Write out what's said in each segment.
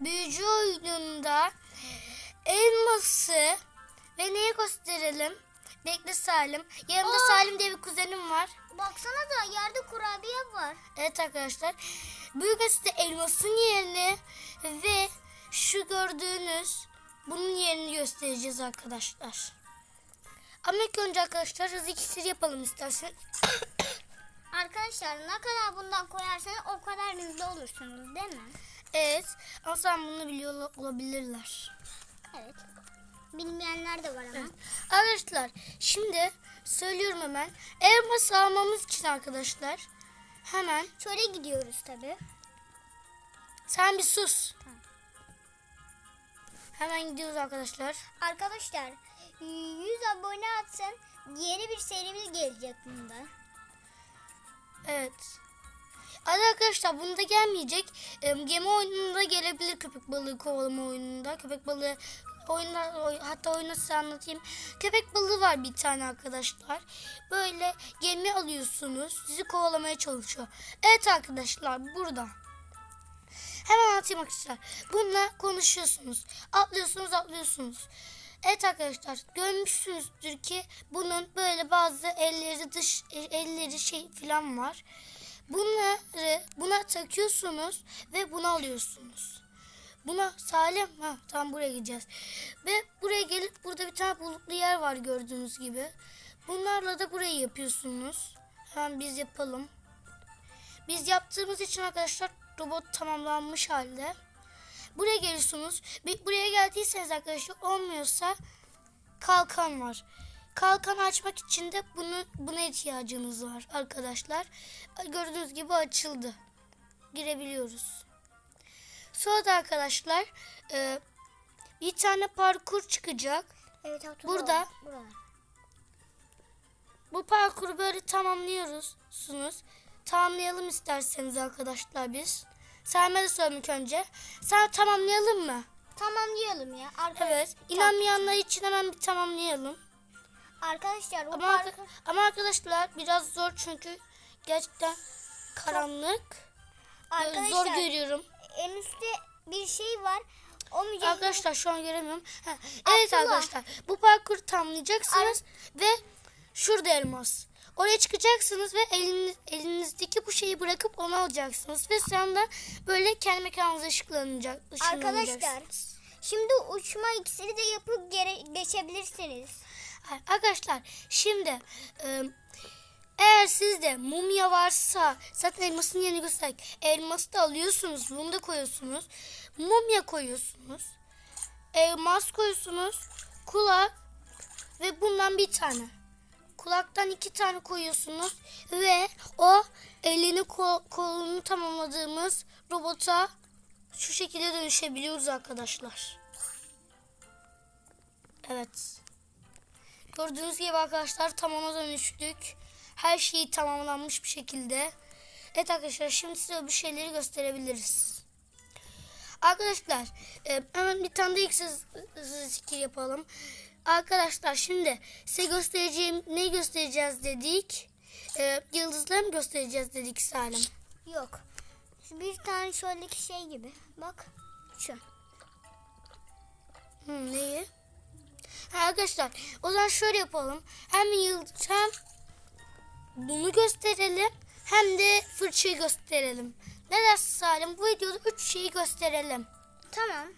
büyücü oyununda elması ve neyi gösterelim? Bekle Salim. Yanımda Aa! Salim diye bir kuzenim var. Baksana da yerde kurabiye var. Evet arkadaşlar. Bugün size elmasın yerini ve şu gördüğünüz bunun yerini göstereceğiz arkadaşlar. Ama ilk önce arkadaşlar hızlı iksir yapalım istersen. Arkadaşlar ne kadar bundan koyarsanız o kadar hızlı olursunuz değil mi? Evet. Sen bunu biliyor olabilirler. Evet. Bilmeyenler de var ama. Evet. Arkadaşlar şimdi söylüyorum hemen. Elmas almamız için arkadaşlar hemen Şöyle gidiyoruz tabi. sen bir sus. Hemen gidiyoruz arkadaşlar. Arkadaşlar 100 abone atın. Yeni bir serimiz gelecek bunda. Evet. Arkadaşlar bunda gelmeyecek. Gemi oyununda gelebilir köpek balığı kovalama oyununda. Köpek balığı oyunda oy- hatta oyunu anlatayım. Köpek balığı var bir tane arkadaşlar. Böyle gemi alıyorsunuz. Sizi kovalamaya çalışıyor. Evet arkadaşlar burada. Hemen anlatayım arkadaşlar. Bununla konuşuyorsunuz. Atlıyorsunuz atlıyorsunuz. Evet arkadaşlar görmüşsünüzdür ki bunun böyle bazı elleri dış e, elleri şey falan var. Bunları buna takıyorsunuz ve bunu alıyorsunuz. Buna Salim ha tam buraya gideceğiz. Ve buraya gelip burada bir tane bulutlu yer var gördüğünüz gibi. Bunlarla da burayı yapıyorsunuz. Hemen biz yapalım. Biz yaptığımız için arkadaşlar robot tamamlanmış halde. Buraya geliyorsunuz. Buraya geldiyseniz arkadaşlar olmuyorsa kalkan var. Kalkan açmak için de bunu buna ihtiyacınız var arkadaşlar. Gördüğünüz gibi açıldı. Girebiliyoruz. Sonra da arkadaşlar e, bir tane parkur çıkacak. Evet. Burada. Burada. Bu parkuru böyle tamamlıyorsunuz. Tamamlayalım isterseniz arkadaşlar biz. Selma da ilk önce. Sen tamamlayalım mı? Tamamlayalım ya. Arkadaşlar, Evet. İnanmayanlar için hemen bir tamamlayalım. Arkadaşlar Ama, parkur ama arkadaşlar biraz zor çünkü gerçekten karanlık. Böyle zor arkadaşlar görüyorum. en üstte bir şey var. O mücadele Arkadaşlar şu an göremiyorum. Ha, Evet Abdullah. arkadaşlar bu parkuru tamamlayacaksınız ve şurada elmas. Oraya çıkacaksınız ve eliniz, elinizdeki bu şeyi bırakıp onu alacaksınız. Ve sonra böyle kendi mekanınıza ışıklanacak, Arkadaşlar ışınlanacaksınız. şimdi uçma iksiri de yapıp gere- geçebilirsiniz. Arkadaşlar şimdi e, eğer sizde mumya varsa zaten elmasın yerini gösterdik. Elması da alıyorsunuz. Bunu da koyuyorsunuz. Mumya koyuyorsunuz. Elmas koyuyorsunuz. Kulak ve bundan bir tane. Kulaktan iki tane koyuyorsunuz ve o elini kol- kolunu tamamladığımız robota şu şekilde dönüşebiliyoruz arkadaşlar. Evet. Gördüğünüz gibi arkadaşlar tam ona dönüştük. Her şeyi tamamlanmış bir şekilde. Evet arkadaşlar şimdi size bir şeyleri gösterebiliriz. Arkadaşlar e, hemen bir tane de ilk zikir yapalım. Arkadaşlar şimdi size göstereceğim ne göstereceğiz dedik. E, yıldızları mı göstereceğiz dedik Salim. Yok. Bir tane şöyleki şey gibi. Bak. Şu. Hı, neyi? Arkadaşlar o zaman şöyle yapalım. Hem yıldız hem bunu gösterelim hem de fırçayı gösterelim. Ne dersin Salim? Bu videoda üç şeyi gösterelim. Tamam.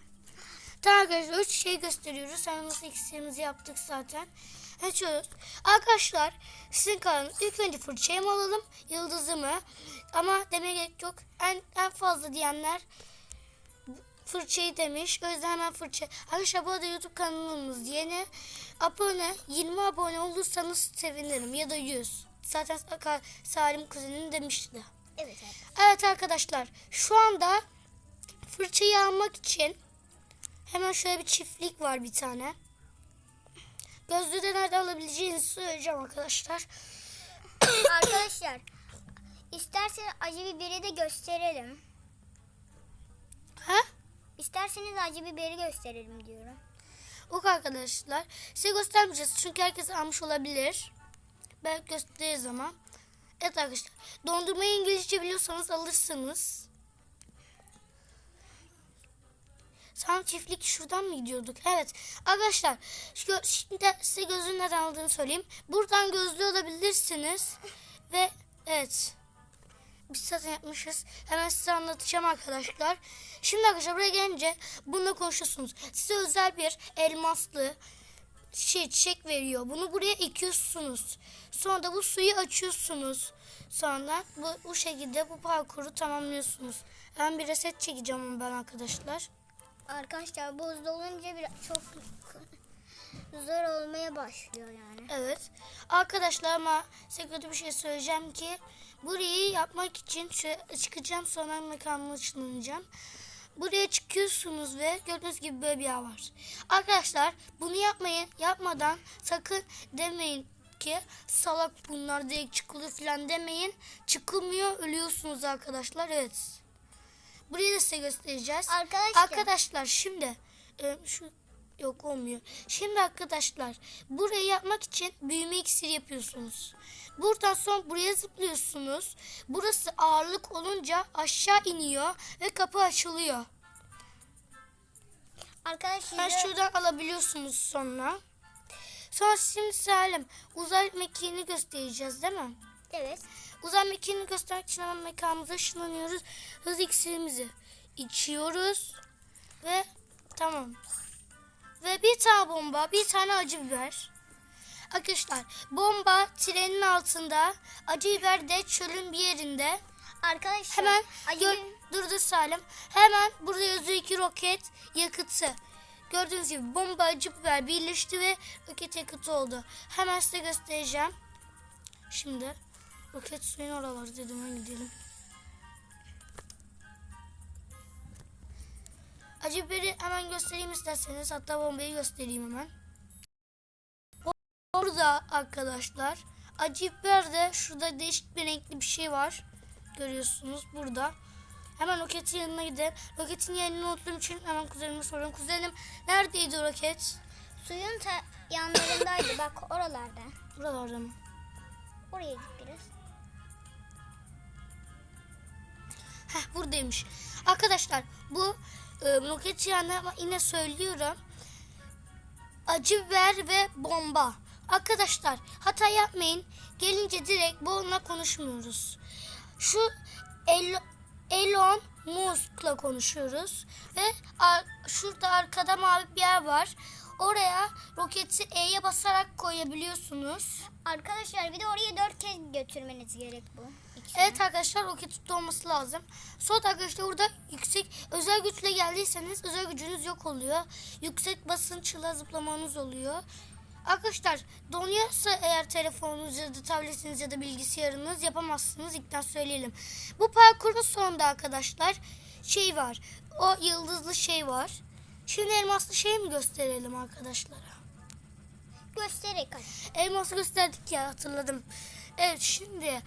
Tamam arkadaşlar üç şeyi gösteriyoruz. Nasıl iksirimizi yaptık zaten. Açıyoruz. Arkadaşlar sizin kararınız. İlk önce fırçayı mı alalım yıldızı mı? Ama demeye gerek yok. En, en fazla diyenler fırçayı demiş. O yüzden hemen fırça. Arkadaşlar bu arada YouTube kanalımız yeni. Abone 20 abone olursanız sevinirim. Ya da 100. Zaten Sa- Salim kuzenim demişti. Evet evet. Evet arkadaşlar şu anda fırçayı almak için hemen şöyle bir çiftlik var bir tane. Gözlüğü de nerede alabileceğinizi söyleyeceğim arkadaşlar. Arkadaşlar isterseniz acı biberi de gösterelim. Ha? İsterseniz acı biberi gösterelim diyorum. Yok arkadaşlar. Size göstermeyeceğiz çünkü herkes almış olabilir. Ben gösteririz ama. Evet arkadaşlar. Dondurmayı İngilizce biliyorsanız alırsınız. Tam çiftlik şuradan mı gidiyorduk? Evet. Arkadaşlar şimdi size gözün nereden aldığını söyleyeyim. Buradan gözlü olabilirsiniz. Ve evet. Biz zaten yapmışız. Hemen size anlatacağım arkadaşlar. Şimdi arkadaşlar buraya gelince bununla konuşuyorsunuz. Size özel bir elmaslı şey çiçek veriyor. Bunu buraya ekiyorsunuz. Sonra da bu suyu açıyorsunuz. Sonra bu, bu şekilde bu parkuru tamamlıyorsunuz. Ben bir reset çekeceğim ben arkadaşlar. Arkadaşlar bu hızlı olunca bir çok zor olmaya başlıyor yani. Evet. Arkadaşlar ama size kötü bir şey söyleyeceğim ki burayı yapmak için çıkacağım sonra mekanıma ışınlanacağım. Buraya çıkıyorsunuz ve gördüğünüz gibi böyle bir yer var. Arkadaşlar bunu yapmayın. Yapmadan sakın demeyin ki salak bunlar direkt çıkılıyor falan demeyin. Çıkılmıyor ölüyorsunuz arkadaşlar. Evet. Burayı da size göstereceğiz. Arkadaşlar. Arkadaşlar şimdi e, şu yok olmuyor. Şimdi arkadaşlar burayı yapmak için büyüme iksiri yapıyorsunuz. Buradan sonra buraya zıplıyorsunuz. Burası ağırlık olunca aşağı iniyor ve kapı açılıyor. Arkadaşlar Ben şuradan alabiliyorsunuz sonra. Sonra şimdi Salim uzay mekiğini göstereceğiz değil mi? evet. Uzay mekiğini göstermek için hemen mekanımıza ışınlanıyoruz. Hız iksirimizi içiyoruz. Ve tamam. Ve bir tane bomba, bir tane acı biber. Arkadaşlar bomba trenin altında, acı biber de çölün bir yerinde. Arkadaşlar Hemen acı gör, Salim. Hemen burada yazıyor iki roket yakıtı. Gördüğünüz gibi bomba acı biber birleşti ve roket yakıtı oldu. Hemen size göstereceğim. Şimdi roket suyun oraları dedim gidelim. Acı biberi hemen göstereyim isterseniz. Hatta bombayı göstereyim hemen. Orada arkadaşlar acı biber de şurada değişik bir renkli bir şey var. Görüyorsunuz burada. Hemen roketin yanına gidelim. Roketin yerini unuttuğum için hemen kuzenime soruyorum. Kuzenim neredeydi o roket? suyun yanlarındaydı bak oralarda. Buralarda mı? Oraya git biraz. Heh buradaymış. Arkadaşlar bu e, roket yanı ama yine söylüyorum. Acı biber ve bomba. Arkadaşlar hata yapmayın. Gelince direkt bununla konuşmuyoruz. Şu El Elon Musk'la konuşuyoruz. Ve ar- şurada arkada mavi bir yer var. Oraya roketi E'ye basarak koyabiliyorsunuz. Arkadaşlar bir de oraya dört kez götürmeniz gerek bu. Evet arkadaşlar roket tuttu olması lazım. Sonra da arkadaşlar burada yüksek özel güçle geldiyseniz özel gücünüz yok oluyor. Yüksek basınçla zıplamanız oluyor. Arkadaşlar donuyorsa eğer telefonunuz ya da tabletiniz ya da bilgisayarınız yapamazsınız ilkten söyleyelim. Bu parkurun sonunda arkadaşlar şey var. O yıldızlı şey var. Şimdi elmaslı şey mi gösterelim arkadaşlara? Göstererek hadi. Elması gösterdik ya hatırladım. Evet şimdi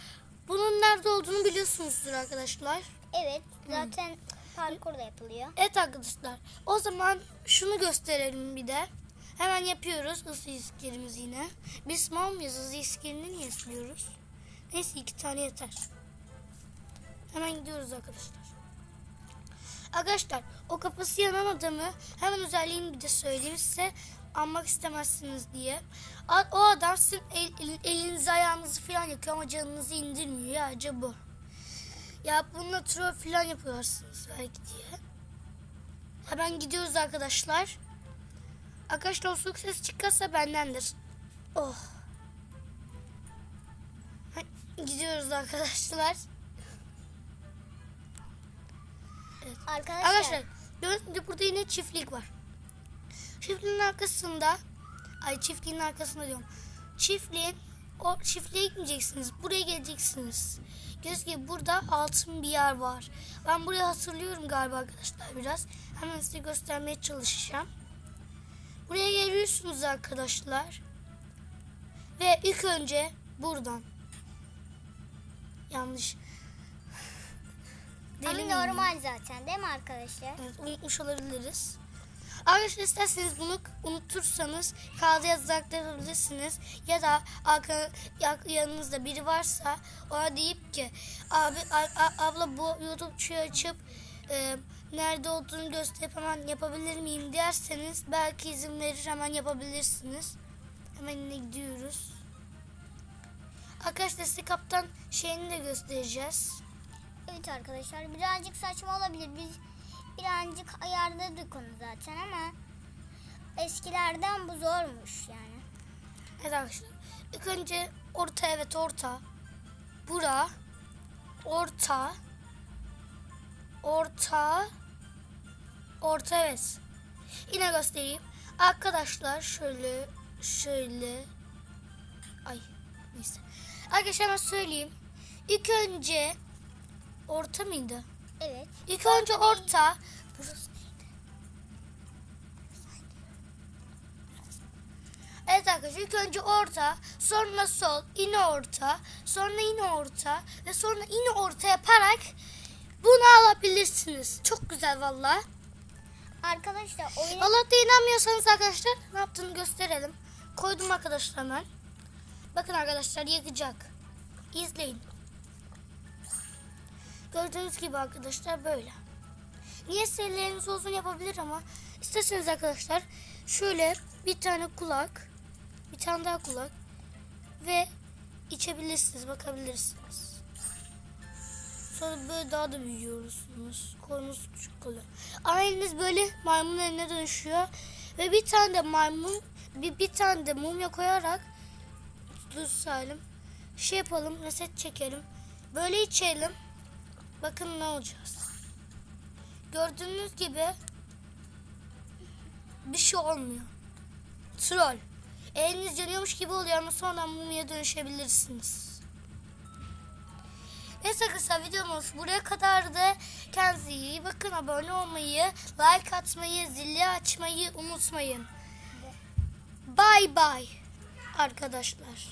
bunun nerede olduğunu biliyorsunuzdur arkadaşlar. Evet zaten parkur da yapılıyor. Evet arkadaşlar o zaman şunu gösterelim bir de. Hemen yapıyoruz ısı iskerimizi yine. Biz mal mıyız ısı iskerini niye siliyoruz? Neyse iki tane yeter. Hemen gidiyoruz arkadaşlar. Arkadaşlar o kapısı yanan adamı hemen özelliğini bir de söyleyeyim size anmak istemezsiniz diye. O adam sizin el- el- elinizi ayağınızı falan yakıyor ama canınızı indirmiyor ya acaba. Ya bununla troll falan yapıyorsunuz belki diye. Hemen gidiyoruz arkadaşlar. Arkadaşlar o ses çıkarsa bendendir. Oh. Gidiyoruz arkadaşlar. Arkadaşlar, Arkadaşlar gördüğünüz burada yine çiftlik var. Çiftliğin arkasında ay çiftliğin arkasında diyorum. Çiftliğin o çiftliğe gitmeyeceksiniz. Buraya geleceksiniz. Göz gibi burada altın bir yer var. Ben burayı hatırlıyorum galiba arkadaşlar biraz. Hemen size göstermeye çalışacağım. Buraya geliyorsunuz arkadaşlar. Ve ilk önce buradan. Yanlış. ama normal zaten değil mi arkadaşlar? Evet unutmuş olabiliriz. Arkadaşlar isterseniz bunu unutursanız kağıda yazarak yapabilirsiniz. Ya da arka, ya- yanınızda biri varsa ona deyip ki abi a- a- abla bu YouTube açıp e, nerede olduğunu gösterip hemen yapabilir miyim derseniz belki izin verir hemen yapabilirsiniz. Hemen yine gidiyoruz. Arkadaşlar size kaptan şeyini de göstereceğiz. Evet arkadaşlar birazcık saçma olabilir. Biz birazcık ayarladık onu zaten ama eskilerden bu zormuş yani. Evet arkadaşlar. İlk önce orta evet orta. Bura. Orta. Orta. Orta evet. Yine göstereyim. Arkadaşlar şöyle şöyle. Ay neyse. Arkadaşlar söyleyeyim. İlk önce orta mıydı? Evet. İlk önce orta. Burası? Evet arkadaşlar ilk önce orta, sonra sol, yine orta, sonra yine orta ve sonra yine orta yaparak bunu alabilirsiniz. Çok güzel valla. Arkadaşlar oyun Allah'ta inanmıyorsanız arkadaşlar ne yaptığını gösterelim. Koydum arkadaşlar hemen. Bakın arkadaşlar yakacak. İzleyin. Gördüğünüz gibi arkadaşlar böyle. Niye elleriniz uzun yapabilir ama isterseniz arkadaşlar şöyle bir tane kulak, bir tane daha kulak ve içebilirsiniz, bakabilirsiniz. Sonra böyle daha da büyüyorsunuz. Kolunuz küçük kalıyor. Ama böyle maymun eline dönüşüyor. Ve bir tane de maymun, bir, bir tane de mumya koyarak dur Salim. Şey yapalım, reset çekelim. Böyle içelim. Bakın ne olacağız. Gördüğünüz gibi bir şey olmuyor. Troll. Eliniz yanıyormuş gibi oluyor ama sonra mumya dönüşebilirsiniz. Neyse kısa videomuz buraya kadardı. Kendinize iyi bakın. Abone olmayı, like atmayı, zili açmayı unutmayın. Bye bye arkadaşlar.